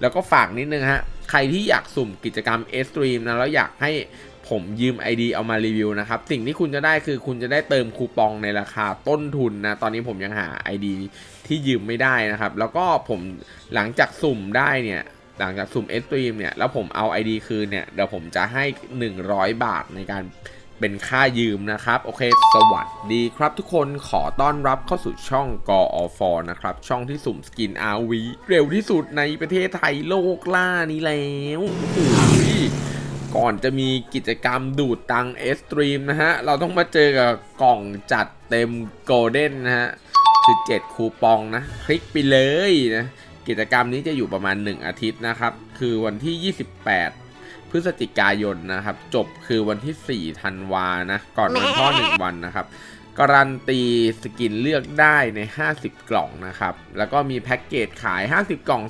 แล้วก็ฝากนิดนึงฮะ ใครที่อยากสุ่มกิจกรรม e อ t r e a m นะแล้วอยากให้ผมยืม ID เอามารีวิวนะครับ สิ่งที่คุณจะได้คือคุณจะได้เติมคูปองในราคาต้นทุนนะ ตอนนี้ผมยังหา ID ที่ยืมไม่ได้นะครับ แล้วก็ผมหลังจากสุ่มได้เนี่ย หลังจากสุ่ม e อ t r e a m เนี่ย แล้วผมเอา ID คืนเนี่ย เดี๋ยวผมจะให้ 100 บาทในการ เป็นค่ายืมนะครับ โอเค สวัสดีครับทุกคนขอต้อนรับเข้าสู่ช่องกอฟนะครับ ช่องที่สุ่มสกิน RV เร็วที่สุดในประเทศไทยโลกล่านี้แล้วโอ้โหก่อนจะมีกิจกรรมดูดตังเอสตรีมนะฮะ เราต้องมาเจอกับกล่องจัดเต็มโกลเด้นนะฮะ คือ 7 คูปองนะ คลิกไปเลยนะ กิจกรรมนี้จะอยู่ประมาณ 1 อาทิตย์นะครับ คือวันที่ 28 พฤศจิกายนนะครับ จบคือวันที่ 4 ธันวานะ ก่อนวันพ่อ 1 วันนะครับ การันตีสกินเลือกได้ใน 50 กล่องนะครับ แล้วก็มีแพ็กเกจขาย 50 กล่อง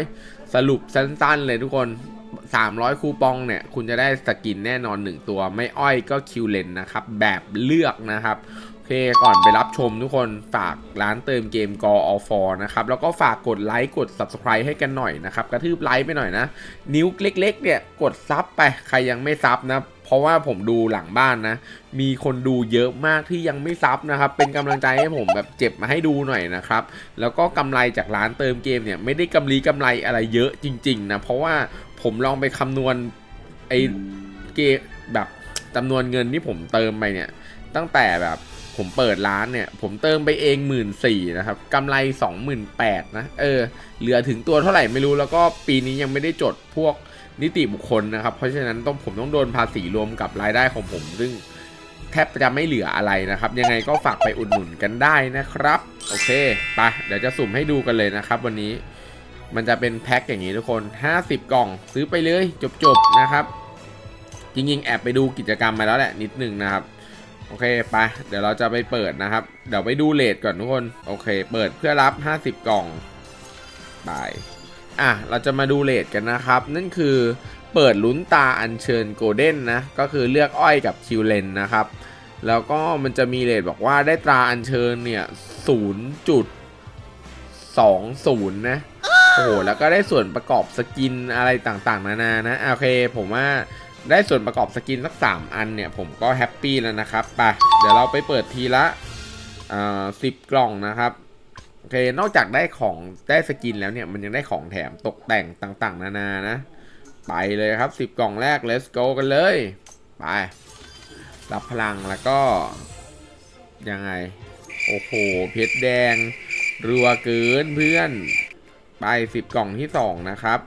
300 สรุปสั้นๆ เลยทุกคน 300 คูปองเนี่ย คุณจะได้สกินแน่นอน 1 ตัว ไม่อ้อยก็คิวเลนนะครับ แบบเลือกนะครับโอเคก่อนไปรับชมทุกคนฝากร้านเติมเกมกออฟอนะครับ แล้วก็ฝากกดไลค์กด Subscribe ให้กันหน่อยนะครับ กระทืบไลค์ไปหน่อยนะ นิ้วเล็กๆ เนี่ย กดซับไป ใครยังไม่ซับนะ เพราะว่าผมดูหลังบ้านนะ มีคนดูเยอะมากที่ยังไม่ซับนะครับ เป็นกำลังใจให้ผมแบบเจ็บมาให้ดูหน่อยนะครับ แล้วก็กำไรจากร้านเติมเกมเนี่ยไม่ได้กำไรกำไรอะไรเยอะจริงๆนะเพราะว่าผมลองไปคำนวณไอเกมแบบจำนวนเงินที่ผมเติมไปเนี่ย ตั้งแต่แบบ ผมเปิดร้านเนี่ย ผมเติมไปเองหมื่นสี่นะครับกำไรสองหมื่นแปดนะ เออ เหลือถึงตัวเท่าไหร่ไม่รู้แล้วก็ปีนี้ยังไม่ได้จดพวกนิติบุคคลนะครับ เพราะฉะนั้นต้องผมต้องโดนภาษีรวมกับรายได้ของผม ซึ่งแทบจะไม่เหลืออะไรนะครับ ยังไงก็ฝากไปอุดหนุนกันได้นะครับ โอเคไปเดี๋ยวจะสุ่มให้ดูกันเลยนะครับ วันนี้มันจะเป็นแพ็คอย่างนี้ทุกคน 50 กล่องซื้อไปเลยจบๆนะครับ จริงๆ แอบไปดูกิจกรรมมาแล้วแหละนิดนึงนะครับ โอเคไปเดี๋ยวเราจะไปเปิดนะครับ เดี๋ยวไปดูเลทก่อนทุกคน โอเค เปิดเพื่อรับ 50 กล่องไปอะเราจะมาดูเลทกันนะครับ นั่นคือเปิดลุ้นตาอัญเชิญโกลเด้นนะก็คือเลือกอ้อยกับคิวเลนนะครับ แล้วก็มันจะมีเลทบอกว่าได้ตราอัญเชิญเนี่ย0.20นะโอ้โหแล้วก็ได้ส่วนประกอบสกินอะไรต่างๆ นานานะโอเค ผมว่า ได้ส่วนประกอบสกินสัก 3 อันเนี่ย ผมก็แฮปปี้แล้วนะครับไปเดี๋ยวเราไปเปิดทีละอ่าสิบกล่องนะครับโอเคนอกจากได้ของได้สกินแล้วเนี่ย มันยังได้ของแถมตกแต่งต่างๆ นานานะ ไปเลยครับ 10 กล่องแรก let's go กันเลย ไป รับพลังแล้วก็ ยังไง โอ้โห เพชรแดง รัวเกินเพื่อน ไปสิบกล่องที่สองนะครับ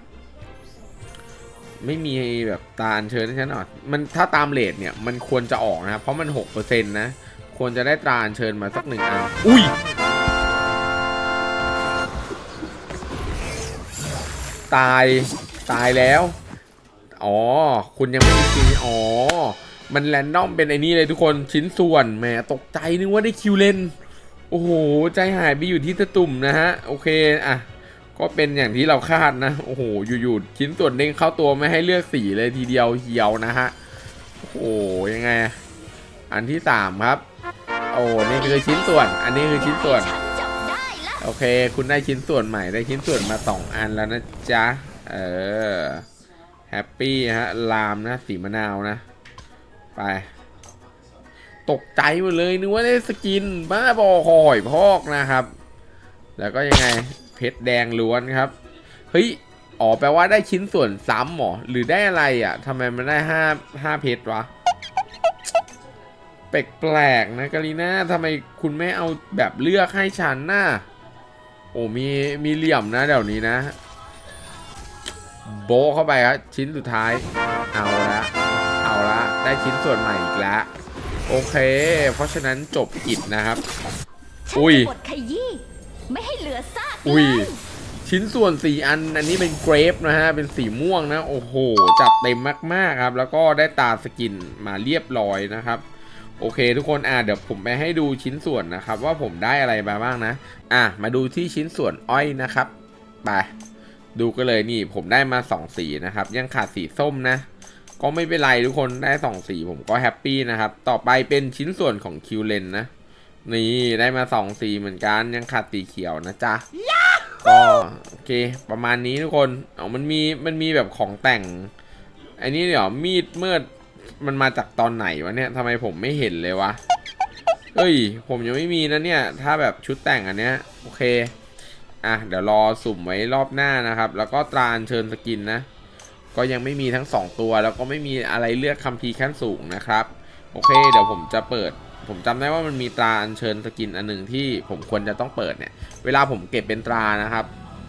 ไม่มีแบบตาอัญเชิญให้ฉันหรอมันถ้าตามเลทเนี่ยมันควรจะออกนะครับเพราะมันหกเปอร์เซ็นต์นะควรจะได้ตราอัญเชิญมาสักหนึ่งอัน อุ้ย ตายตายแล้ว อ๋อ คุณยังไม่มีซีอ๋อ มันแรนดอมเป็นไอ้นี่เลยทุกคนชิ้นส่วนแหมตกใจนึกว่าได้คิวเลน โอ้โห ใจหายไปอยู่ที่ตะตุ่มนะฮะ โอเค อะ ก็เป็นอย่างที่เราคาดนะ โอ้โห อยู่ๆ ชิ้นส่วนเด้งเข้าตัวไม่ให้เลือกสีเลยทีเดียวเหี่ยวนะฮะ โอ้โห ยังไง อันที่สามครับ โอ้นี่คือชิ้นส่วน อันนี้คือชิ้นส่วน โอเค คุณได้ชิ้นส่วนใหม่ ได้ชิ้นส่วนมาสองอันแล้วนะจ๊ะ เออ แฮปปี้ฮะ ลามนะ สีมะนาวนะ ไป ตกใจหมดเลยนึกว่าได้สกินบ้าบอหอยพอกนะครับ แล้วก็ยังไง เพชรแดงล้วนครับ เฮ้ย อ๋อ แปลว่าได้ชิ้นส่วนซ้ำเหรอ หรือได้อะไรอะทำไมมันได้ห้าห้าเพชรวะ แปลกๆนะกาลีน่าทำไมคุณไม่เอาแบบเลือกให้ฉันน่ะ โอ้มีมีเหลี่ยมนะเดี๋ยวนี้นะ โบเข้าไปครับชิ้นสุดท้าย เอาละ เอาละ ได้ชิ้นส่วนใหม่อีกแล้ว โอเค เพราะฉะนั้นจบกิจนะครับ อุ้ยขยี้ ไม่ให้เหลือซากอุ้ยเลยชิ้นส่วนสี่อัน อันนี้เป็นเกรฟนะฮะ เป็นสีม่วงนะ โอ้โห จัดเต็มมาก ๆ ครับ แล้วก็ได้ตาสกินมาเรียบร้อยนะครับ โอเคทุกคน อะ เดี๋ยวผมไปให้ดูชิ้นส่วนนะครับ ว่าผมได้อะไรมาบ้างนะ อะ มาดูที่ชิ้นส่วนอ้อยนะครับ ไป ดูกันเลยนี่ ผมได้มาสองสีนะครับ ยังขาดสีส้มนะ ก็ไม่เป็นไรทุกคน ได้สองสีผมก็แฮปปี้นะครับ ต่อไปเป็นชิ้นส่วนของคิวเลนนะ นี่ได้มาสองสีเหมือนกันยังขาดสีเขียวนะจ๊ะก็โอเคประมาณนี้ทุกคนเอามันมีมันมีแบบของแต่งไอ้นี่เดี๋ยวมีดเมื่อมันมาจากตอนไหนวะเนี่ยทำไมผมไม่เห็นเลยวะเฮ้ย ผมยังไม่มีนะเนี่ย ถ้าแบบชุดแต่งอันเนี้ยโอเคอะเดี๋ยวรอสุ่มไว้รอบหน้านะครับ แล้วก็ตราอัญเชิญสกินนะ ก็ยังไม่มีทั้ง 2 ตัว แล้วก็ไม่มีอะไรเลือกคัมภีร์ขั้นสูงนะครับ โอเค เดี๋ยวผมจะเปิด ผมจำได้ว่ามันมีตราอัญเชิญสกินอันหนึ่งที่ผมควรจะต้องเปิดเนี่ย เวลาผมเก็บเป็นตรานะครับ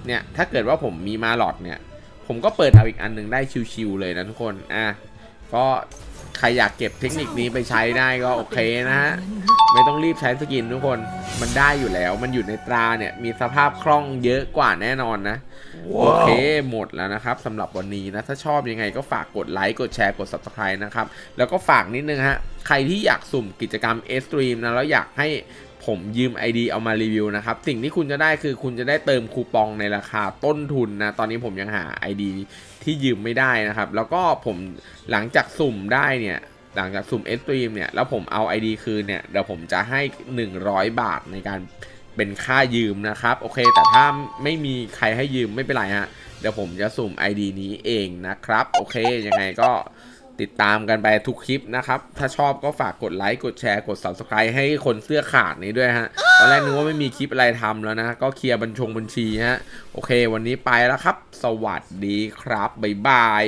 เนี่ย ถ้าเกิดว่าผมมีมาหลอดเนี่ย ผมก็เปิดเอาอีกอันหนึ่งได้ชิวๆเลยนะทุกคน อะ ก็ใครอยากเก็บเทคนิคนี้ไปใช้ได้ก็โอเคนะฮะ ไม่ต้องรีบใช้สกินทุกคน มันได้อยู่แล้ว มันอยู่ในตราเนี่ย มีสภาพคล่องเยอะกว่าแน่นอนนะโอเค หมดแล้วนะครับสำหรับวันนี้นะ ถ้าชอบยังไงก็ฝากกดไลค์ กดแชร์ กด Subscribe นะครับ แล้วก็ฝากนิดนึงฮะ ใครที่อยากสุ่มกิจกรรม S Stream นะ แล้วอยากให้ผมยืม ID เอามารีวิวนะครับ สิ่งที่คุณจะได้คือคุณจะได้เติมคูปองในราคาต้นทุนนะ ตอนนี้ผมยังหา ID ที่ยืมไม่ได้นะครับ แล้วก็ผมหลังจากสุ่มได้เนี่ย หลังจากสุ่ม S Stream เนี่ยแล้วผมเอา ID คืนเนี่ยเดี๋ยวผมจะให้ 100 บาทในการเป็นค่ายืมนะครับ โอเค แต่ถ้าไม่มีใครให้ยืมไม่เป็นไรฮะเดี๋ยวผมจะสุ่ม ID นี้เองนะครับ โอเค ยังไงก็ติดตามกันไปทุกคลิปนะครับ ถ้าชอบก็ฝากกดไลค์ กดแชร์ กด Subscribe ให้คนเสื้อขาดนี้ด้วยฮะ ตอนแรกนึกว่าไม่มีคลิปอะไรทำแล้วนะ ก็เคลียร์บัญชงบัญชีฮะ โอเค วันนี้ไปแล้วครับ สวัสดีครับ บ๊ายบาย